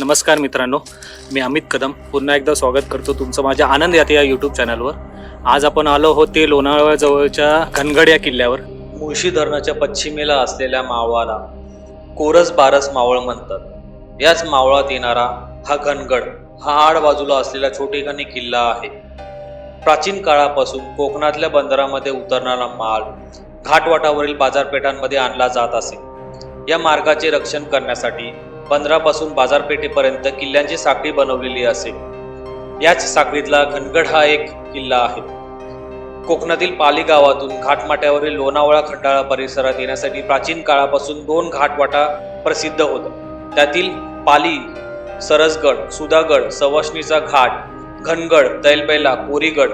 नमस्कार मित्रांनो मी अमित कदम पुन्हा एकदा स्वागत करतो तुमचं माझ्या आनंद यात या यूट्यूब चॅनलवर आज आपण आलो हो ते लोणावळ्याजवळच्या घनगड या किल्ल्यावर. मुळशी धरणाच्या पश्चिमेला असलेल्या मावळाला कोरस बारस मावळ म्हणतात. याच मावळात येणारा हा घनगड हा आड बाजूला असलेला छोटेखानी किल्ला आहे. प्राचीन काळापासून कोकणातल्या बंदरामध्ये उतरणारा माल घाटवाटावरील बाजारपेठांमध्ये आणला जात असे. या मार्गाचे रक्षण करण्यासाठी बंदरापासून बाजारपेठेपर्यंत किल्ल्यांची साखळी बनवलेली असेल. याच साखळीतला घनगड हा एक किल्ला आहे. कोकणातील पाली गावातून घाटमाट्यावरील लोणावळा खंडाळा परिसरात येण्यासाठी प्राचीन काळापासून दोन घाटवाटा प्रसिद्ध होता. त्यातील पाली सरसगड सुधागड सवाष्णीचा घाट घनगड दैलबैला कोरीगड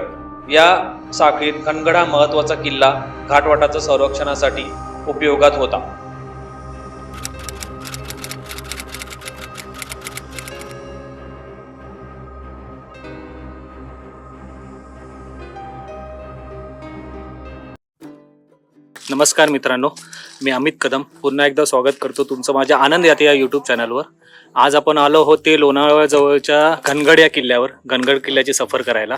या साखळीत घनगड हा महत्त्वाचा किल्ला घाटवाटाच्या संरक्षणासाठी उपयोगात होता. नमस्कार मित्रांनो मी अमित कदम पुन्हा एकदा स्वागत करतो तुमचं माझ्या आनंद यात या यूट्यूब चॅनलवर आज आपण आलो हो ते लोणावळ्याजवळच्या घनगड या किल्ल्यावर घनगड किल्ल्याची सफर करायला.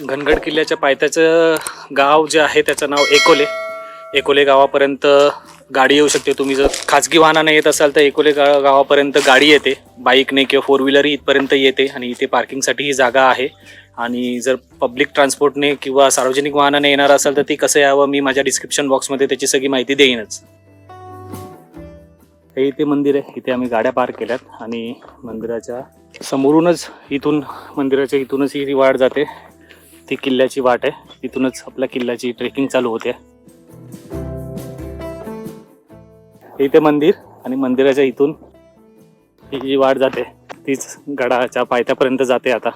घनगड किल्ल्याच्या पायथ्याचं गाव जे आहे त्याचं नाव एकोले. एकोले गावापर्यंत गाडी येऊ शकते. तुम्ही जर खाजगी वाहनाने येत असाल तर एकोले गा गावापर्यंत गाडी येते. बाईकने किंवा फोर व्हीलरही इथपर्यंत येते आणि इथे पार्किंगसाठी ही जागा आहे. आणि जर पब्लिक ट्रान्सपोर्टने किंवा सार्वजनिक वाहनाने येणार असाल तर ती कसं यावं मी माझ्या डिस्क्रिप्शन बॉक्समध्ये त्याची सगळी माहिती देईनच. हे इथे मंदिर आहे. इथे आम्ही गाड्या पार्क केल्यात आणि मंदिराच्या समोरूनच इथून मंदिराच्या इथूनच ही वाट जाते. ती किल्ल्याची वाट आहे. तिथूनच आपल्या किल्ल्याची ट्रेकिंग चालू होते. इथे मंदिर आणि मंदिराच्या इथून ही जी वाट जाते तीच गडाच्या पायथ्यापर्यंत जाते आता.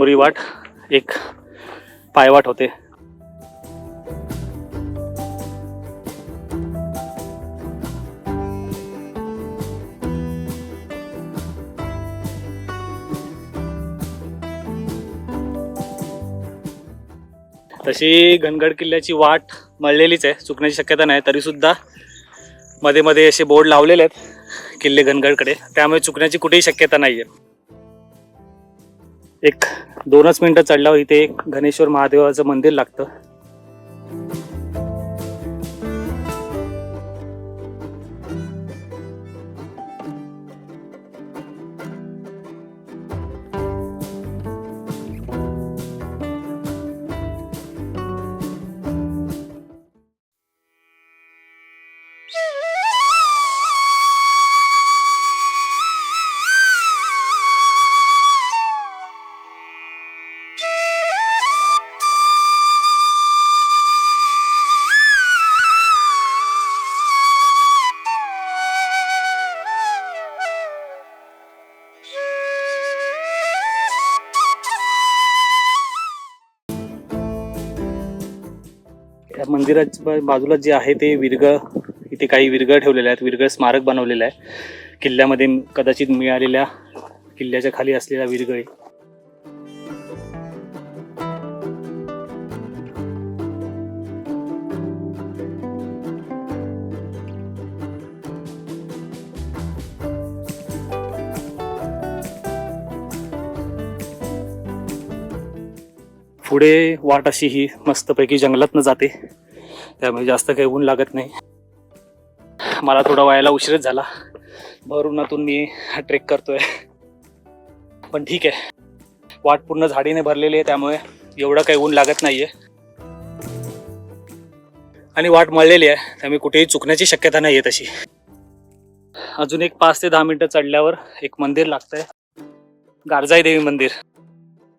डोंगरी वाट एक पायवाट होते. तशी घनगड किल्ल्याची वाट मळलेलीच आहे चुकण्याची शक्यता नाही तरी सुद्धा मध्ये मध्ये असे बोर्ड लावलेले आहेत किल्ले घनगडकडे त्यामुळे चुकण्याची कुठेही शक्यता नाही आहे एक दोनच मिनटं चढल्यावर इथे एक गणेश्वर महादेवाचं मंदिर लागतं. मंदिराच्या बाजूला जे आहे ते विरग इथे काही विरगळ ठेवलेले आहेत विरगळ स्मारक बनवलेलं आहे. किल्ल्यामध्ये कदाचित मिळालेल्या किल्ल्याच्या खाली असलेल्या विरगळी पुढे वाट अशी ही मस्तपैकी जंगलातनं जाते. त्यामुळे जास्त काही ऊन लागत नाही. मला थोडा व्हायला उशीरच झाला. भरूनातून मी ट्रेक करतोय. पण ठीक आहे. वाट पूर्ण झाडीने भरलेली आहे त्यामुळे एवढं काही ऊन लागत नाहीये. आणि वाट मळलेली आहे त्यामुळे कुठेही चुकण्याची शक्यता नाही आहे तशी. अजून एक पाच ते दहा मिनिटं चढल्यावर एक मंदिर लागतंय. गारजाई देवी मंदिर.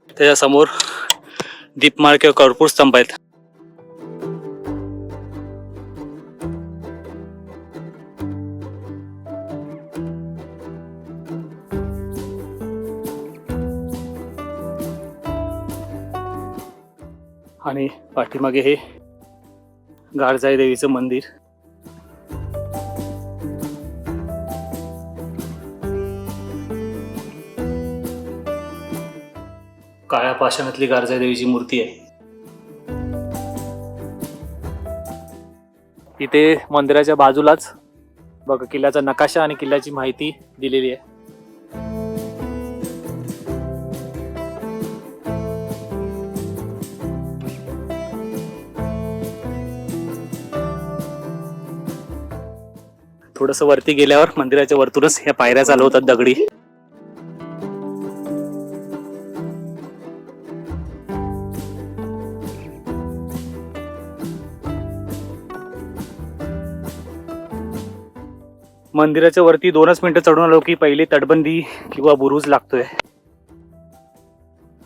त्याच्यासमोर दीपमाळ किंवा कर्पूर स्तंभ आहेत. आणि पाठीमागे हे गारजाई देवीचं मंदिर. काळ्या पाषाणातली गारजाई देवीची मूर्ती आहे. इथे मंदिराच्या बाजूलाच बघा किल्ल्याचा नकाशा आणि किल्ल्याची माहिती दिलेली आहे. थोडस वरती गेल्यावर मंदिराच्या वरतूनच ह्या पायऱ्या चालवतात दगडी. मंदिराच्या वरती दोनच मिनिटं चढून आलो की पहिली तटबंदी किंवा बुरुज लागतोय.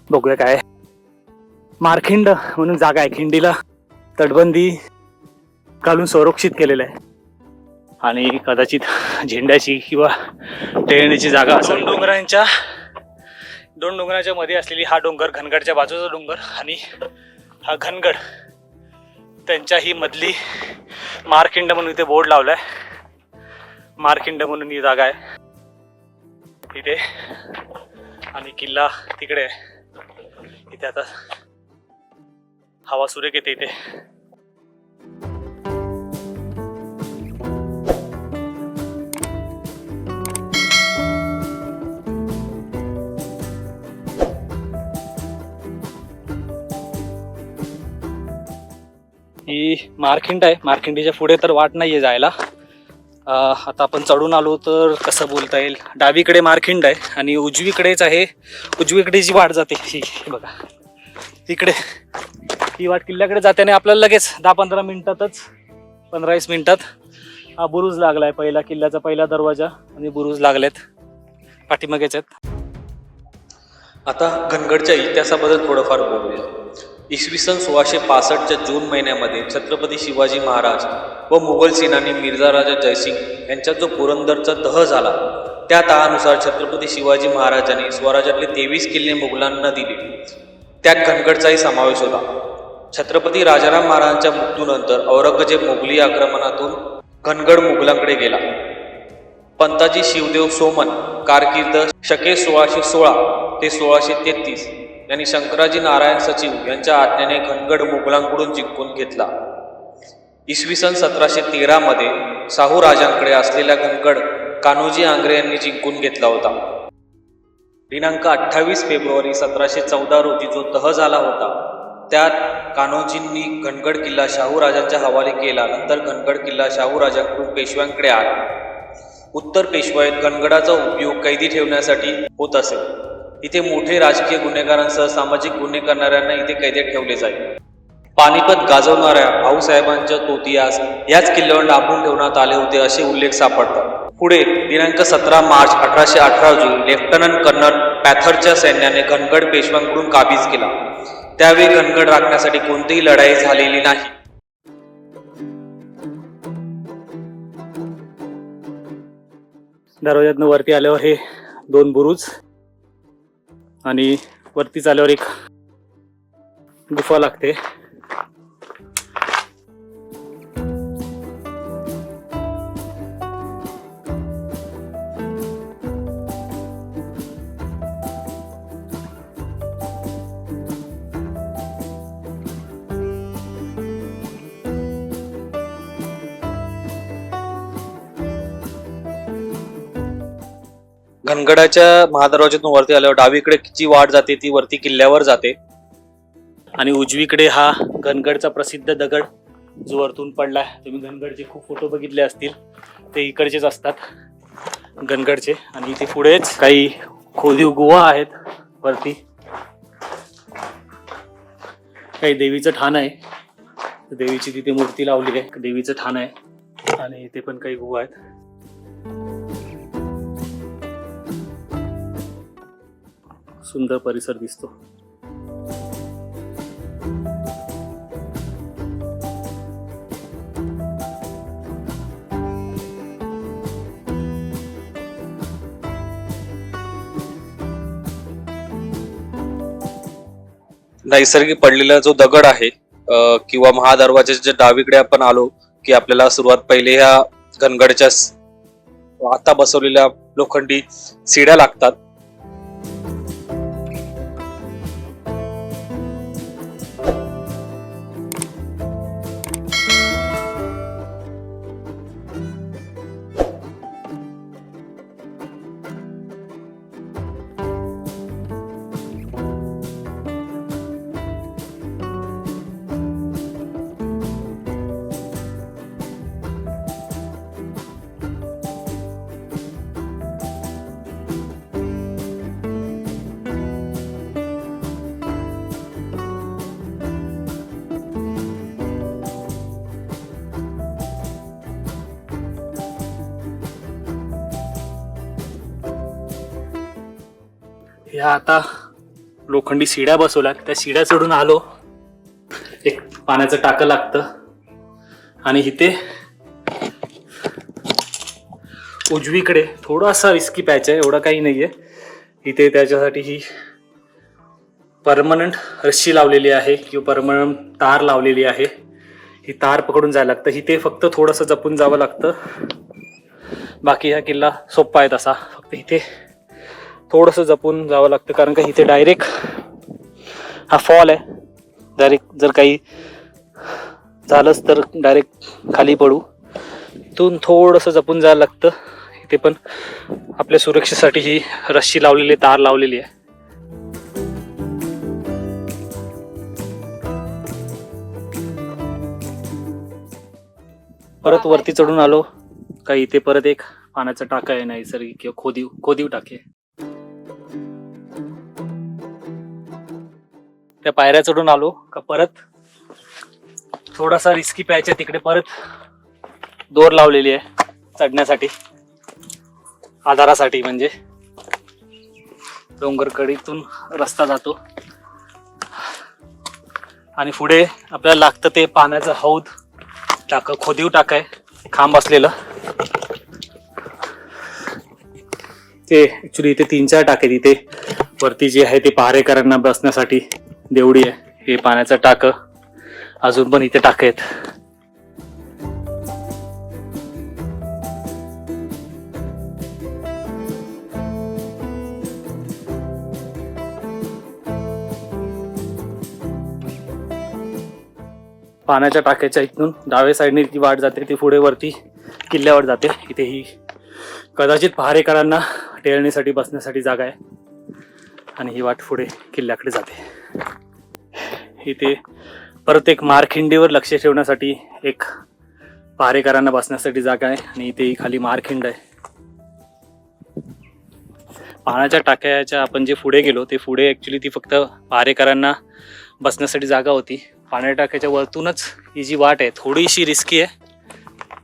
बघूया काय. मारखिंड म्हणून जागा आहे खिंडीला तटबंदी घालून संरक्षित केलेलं आहे. आणि कदाचित झेंड्याची किंवा टेळणीची जागा असेल. डोंगरांच्या दोन डोंगराच्या मध्ये असलेली हा डोंगर घनगडच्या बाजूचा डोंगर आणि हा घनगड त्यांच्याही मधली मारखिंड म्हणून इथे बोर्ड लावलाय. मारखिंड म्हणून ही जागा आहे. इथे आणि किल्ला तिकडे आहे. इथे आता हवा सुरेख येते इथे. ही मार्खिंड आहे. मार्खिंडीच्या पुढे तर वाट नाही आहे जायला आता आपण चढून आलो तर कसं बोलता येईल? डावीकडे मारखिंड आहे आणि उजवीकडेच आहे. उजवीकडे जी वाट जाते. ही बघा. तिकडे ही वाट किल्ल्याकडे जाते आणि आपल्याला लगेच दहा पंधरा मिनिटातच पंधरा वीस मिनिटात हा बुरुज लागलाय. पहिला किल्ल्याचा पहिला दरवाजा आणि बुरुज लागलेत. पाठीमागेच आहेत. आता घनगडच्या इतिहासाबद्दल थोडंफार बोलूया. इसवी सन सोळाशे पासष्टच्या जून महिन्यामध्ये छत्रपती शिवाजी महाराज व मुघल सेनानी मिर्झा राजा जयसिंग यांचा जो पुरंदरचा तह झाला त्या तहानुसार छत्रपती शिवाजी महाराजांनी स्वराज्यातले तेवीस किल्ले मुघलांना दिले. त्यात घनगडचाही समावेश होता. छत्रपती राजाराम महाराजांच्या मृत्यूनंतर औरंगजेब मुघली आक्रमणातून घनगड मुघलांकडे गेला. पंताजी शिवदेव सोमन कारकीर्द शके सोळाशे सोळा ते सोळाशे तेहतीस यांनी शंकराजी नारायण सचिव यांच्या आज्ञेने घनगड मुघलांकडून जिंकून घेतला. इसवी सन सतराशे तेरामध्ये शाहू राजांकडे असलेला घनगड कान्होजी आंग्रे यांनी जिंकून घेतला होता. दिनांक अठ्ठावीस फेब्रुवारी सतराशे चौदा रोजी जो तह झाला होता त्यात कान्होजींनी घनगड किल्ला शाहू राजांच्या हवाले केला नंतर घनगड किल्ला शाहू राजांकडून पेशव्यांकडे आला उत्तर पेशवाईत घनगडाचा उपयोग कैदी ठेवण्यासाठी होत असे. इथे मोठे राजकीय गुन्हेगारांसह सामाजिक गुन्हे करणाऱ्यांना इथे कैदेत ठेवले जाईल. पानिपत गाजवणाऱ्या भाऊसाहेबांच्या तोतियास याच किल्ल्यावर डांबून ठेवण्यात आले होते असे उल्लेख सापडतात. पुढे दिनांक सतरा मार्च अठराशे अठरा रोजी लेफ्टनंट कर्नल पॅथरच्या सैन्याने घनगड पेशव्यांकडून काबीज केला. त्यावेळी घनगड राखण्यासाठी कोणतीही लढाई झालेली नाही. दरवाज्यातनं वरती आल्यावर हे दोन बुरुज आणि वरती चाल्यावर एक गुफा लागते. भानगडाच्या महादरवाज्यातून वरती आल्यावर डावीकडे जी वाट जाते ती वरती किल्ल्यावर जाते. आणि उजवीकडे हा घनगडचा प्रसिद्ध दगड जो वरतून पडलाय तुम्ही घनगडचे खूप फोटो बघितले असतील. ते इकडचेच असतात घनगडचे. आणि इथे पुढेच काही खोदीव गुहा आहेत वरती. काही देवीचं ठाण आहे. देवीची तिथे मूर्ती लावली आहे. देवीचं ठाण आहे. आणि इथे पण काही गुहा आहेत. सुंदर परिसर दिसतो. नैसर्गिक पडलेला जो दगड आहे किंवा महादरवाजाच्या डावीकडे आपण आलो की आपल्याला सुरुवात पहिले ह्या घनगडच्या आता बसवलेल्या लोखंडी सिड्या लागतात. ह्या आता लोखंडी शिड्या बसवल्या त्या शिड्या चढून आलो. एक पाण्याचं टाकं लागतं. आणि इथे उजवीकडे थोडासा रिस्की प्यायचा आहे एवढा काही नाही आहे इथे त्याच्यासाठी ही परमनंट रस्सी लावलेली आहे किंवा परमनंट तार लावलेली आहे. ही तार पकडून जायला लागतं. इथे फक्त थोडंसं जपून जावं लागतं. बाकी हा किल्ला सोपा आहे तसा. फक्त इथे थोडंसं जपून जावं लागतं कारण का इथे डायरेक्ट हा फॉल आहे. डायरेक्ट जर काही झालंच तर डायरेक्ट खाली पडू. तिथून थोडंसं जपून जायला लागतं. इथे पण आपल्या सुरक्षेसाठी ही रस्सी लावलेली तार लावलेली आहे. परत वरती चढून आलो. काही इथे परत एक पाण्याचा टाका आहे नैसर्गिक किंवा खोदीव खोदीव टाके. त्या पायऱ्या चढून आलो का परत थोडासा रिस्की प्यायच्या तिकडे परत दोर लावलेली आहे चढण्यासाठी आधारासाठी म्हणजे. डोंगरकडीतून रस्ता जातो. आणि पुढे आपल्याला लागतं ते पाण्याचं हौद टाक खोदीव टाक आहे खांब असलेलं. ते ऍक्च्युली इथे तीन चार टाक आहेत इथे. वरती जे आहे ते पहारेकरांना बसण्यासाठी. देवडी आहे. हे पाण्याचं टाक. अजून पण इथे टाक आहेत. पाण्याच्या टाक्याच्या इथून डाव्या साईडने ती वाट जाते ती पुढे वरती किल्ल्यावर जाते. इथे ही कदाचित पहारेकरांना टेळणीसाठी बसण्यासाठी जागा आहे. आणि ही वाट पुढे किल्ल्याकडे जाते. इथे परत एक मारखिंडीवर लक्ष ठेवण्यासाठी एक पहारेकरांना बसण्यासाठी जागा आहे आणि इथे खाली मारखिंड आहे. पाण्याच्या टाक्याच्या आपण जे पुढे गेलो ते पुढे ॲक्च्युली ती फक्त पहारेकरांना बसण्यासाठी जागा होती. पाण्या टाक्याच्या वरतूनच ही जी वाट आहे थोडीशी रिस्की आहे.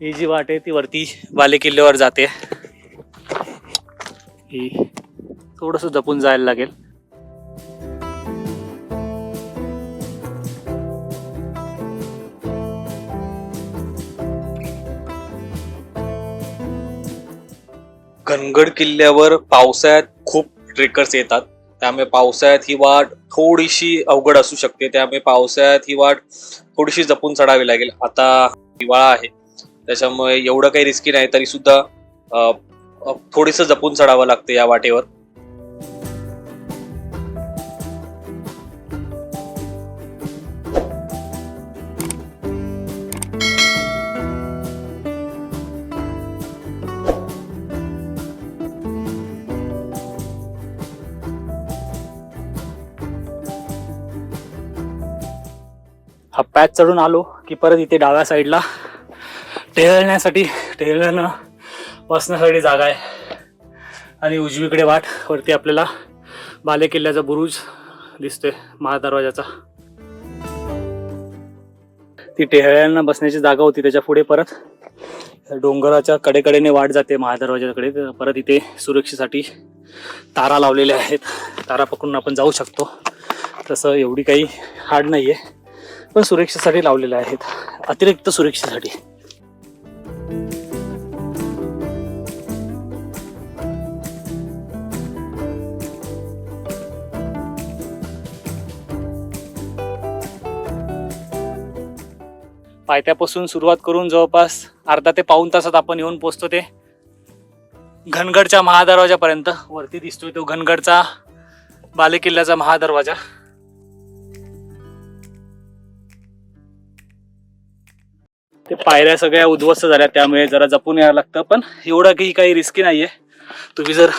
ही जी वाट आहे ती वरती बाले किल्ल्यावर जाते. ही थोडंसं जपून जायला लागेल. घनगड किल्ल्यावर पावसाळ्यात खूप ट्रेकर्स येतात. त्यामुळे पावसाळ्यात ही वाट थोडीशी अवघड असू शकते. त्यामुळे पावसाळ्यात ही वाट थोडीशी जपून चढावी लागेल. आता हिवाळा आहे. त्याच्यामुळे एवढं काही रिस्की नाही तरी सुद्धा थोडीसं जपून चढावं लागतं या वाटेवर. पॅच चढून आलो की परत इथे डाव्या साईडला. टेहळण्यासाठी टेहळणं बसण्यासाठी जागा आहे. आणि उजवीकडे वाट वरती आपल्याला बाले किल्ल्याचा बुरुज दिसतोय महादरवाजाचा. ती टेहळ्यांना बसण्याची जागा होती त्याच्या पुढे परत डोंगराच्या कडेकडेने वाट जाते महादरवाजाकडे तर परत इथे सुरक्षेसाठी तारा लावलेल्या आहेत. तारा पकडून आपण जाऊ शकतो. तसं एवढी काही हार्ड नाही आहे पण सुरक्षेसाठी लावलेले आहेत. अतिरिक्त सुरक्षेसाठी. पायथ्यापासून सुरुवात करून जवळपास अर्धा ते पाऊन तासात आपण येऊन पोचतो ते. घनगडच्या महादरवाजापर्यंत वरती दिसतोय तो घनगडचा बालेकिल्ल्याचा महादरवाजा. पायऱ्या सगळ्या उद्ध्वस्त झाल्या त्यामुळे जरा जपून यावं लागतं. पण एवढं काही काही रिस्की आहे तुम्ही जर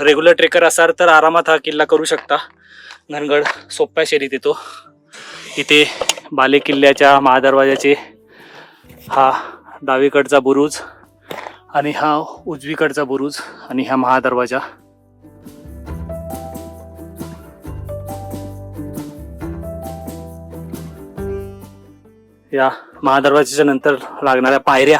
रेग्युलर ट्रेकर असाल तर आरामात हा किल्ला करू शकता. धनगड सोप्या शेरीत येतो. इथे बाले किल्ल्याच्या महादरवाजाचे हा डावीकडचा बुरुज आणि हा उजवीकडचा बुरुज आणि हा महादरवाजा. या महादरवाजाच्या नंतर लागणाऱ्या पायऱ्या.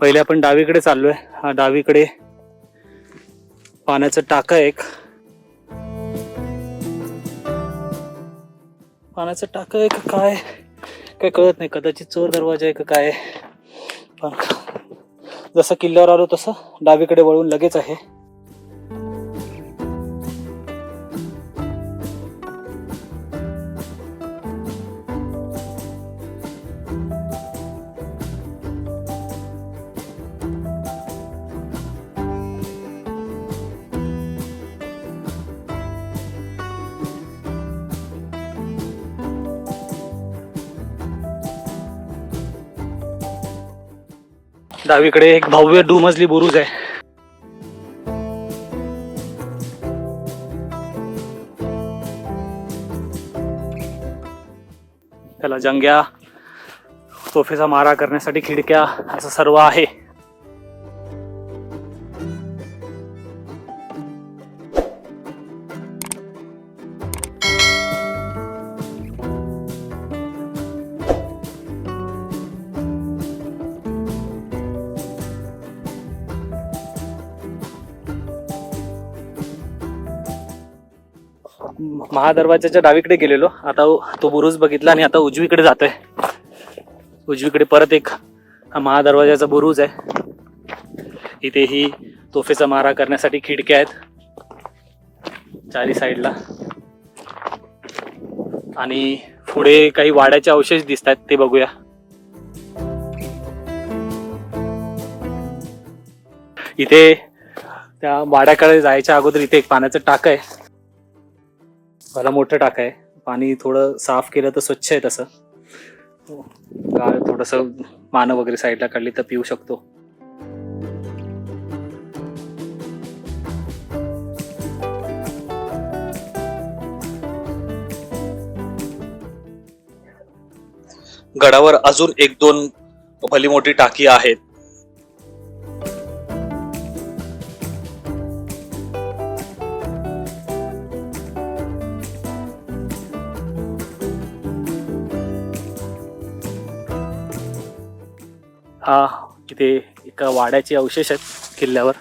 पहिले आपण डावीकडे चाललोय. हा डावीकडे पाण्याचं टाका एक. पाण्याचं टाका एक काय? काय कळत नाही. कदाचित चोर दरवाजा आहे का काय? पण जसं किल्ल्यावर आलो तसं डावीकडे वळून लगेच आहे. डावीकडे एक भव्य दुमजली बुरुज आहे. त्याला जंग्या तोफेचा मारा करण्यासाठी खिडक्या असं सर्व आहे. महादरवाजाच्या डावीकडे गेलेलो. आता तो बुरुज बघितला आणि आता उजवीकडे जातोय. उजवीकडे परत एक हा महादरवाजाचा बुरुज आहे. इथे ही तोफेचा मारा करण्यासाठी खिडक्या आहेत. चारी साईडला. आणि पुढे काही वाड्याचे अवशेष दिसत आहेत ते बघूया. इथे त्या वाड्याकडे जायच्या अगोदर इथे एक पाण्याचं टाक आहे. भला मोठं टाकाय आहे. पाणी थोडं साफ केलं तर स्वच्छ आहे तसं. गाळ थोडस मानं वगैरे साईडला काढली तर पिऊ शकतो. गडावर अजून एक दोन भली मोठी टाकी आहेत. हा इथे एका वाड्याचे अवशेष आहेत किल्ल्यावर.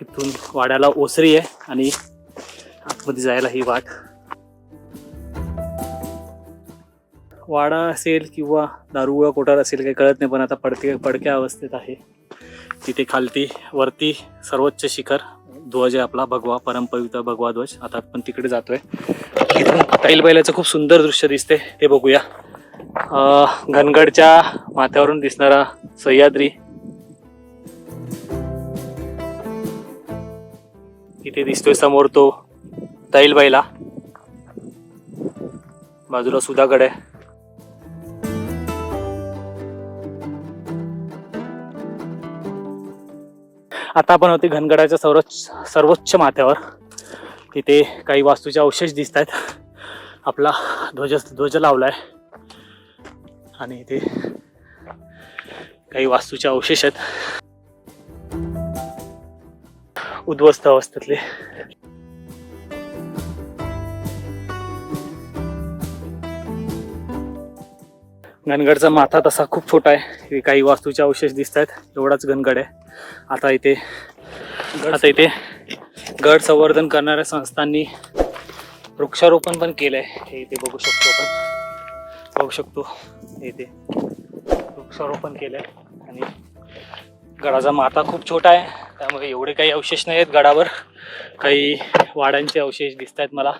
इथून वाड्याला ओसरी आहे आणि आतमध्ये जायला ही वाट. वाडा असेल किंवा दारुगोळा कोठार असेल काही कळत नाही पण आता पडके पडक्या अवस्थेत आहे. तिथे खालती वरती सर्वोच्च शिखर ध्वज आहे आपला भगवा परमपवित्र भगवा ध्वज. आता आपण तिकडे जातोय. इथून ताईल बैलाचं खूप सुंदर दृश्य दिसते ते बघूया. घनगडच्या माथ्यावरून दिसणारा सह्याद्री. इथे दिसतोय समोर तो ताईल बैला. बाजूला सुधागड आहे. आता आपण होते घनगडाच्या सर्वोच्च सर्वोच्च माथ्यावर. तिथे काही वास्तूचे अवशेष दिसत आहेत आपला ध्वज ध्वज लावलाय. आणि इथे काही वास्तूचे अवशेष आहेत. उद्ध्वस्त अवस्थेतले. घनगडचा माथा तसा खूप छोटा आहे. काही वास्तूचे अवशेष दिसत आहेत एवढाच घनगड आहे. आता इथे आता इथे गड संवर्धन करणाऱ्या संस्थांनी वृक्षारोपण पण केलंय. हे इथे बघू शकतो आपण. बघू शकतो. इथे वृक्षारोपण केलंय. आणि गडाचा माथा खूप छोटा आहे. त्यामुळे एवढे काही अवशेष नाही आहेत गडावर. काही वाड्यांचे अवशेष दिसत आहेत मला.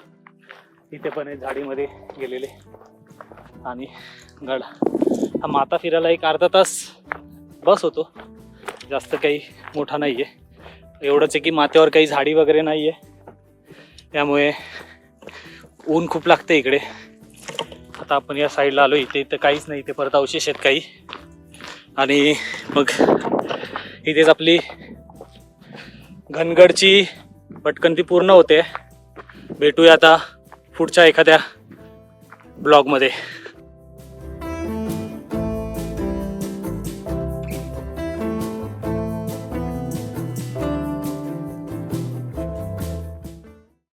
इथे पण आहेत झाडीमध्ये गेलेले. आणि गड. हा माता फिरायला एक अर्धा तास बस होतो. जास्त काही मोठा नाही आहे एवढंच आहे की माथ्यावर काही झाडी वगैरे नाही आहे त्यामुळे ऊन खूप लागतं इकडे. आता आपण या साईडला आलो इथे इथं काहीच नाही. इथे परत अवशेष आहेत काही. आणि मग इथेच आपली घनगडची भटकंती पूर्ण होते. भेटूया आता पुढच्या एखाद्या ब्लॉगमध्ये.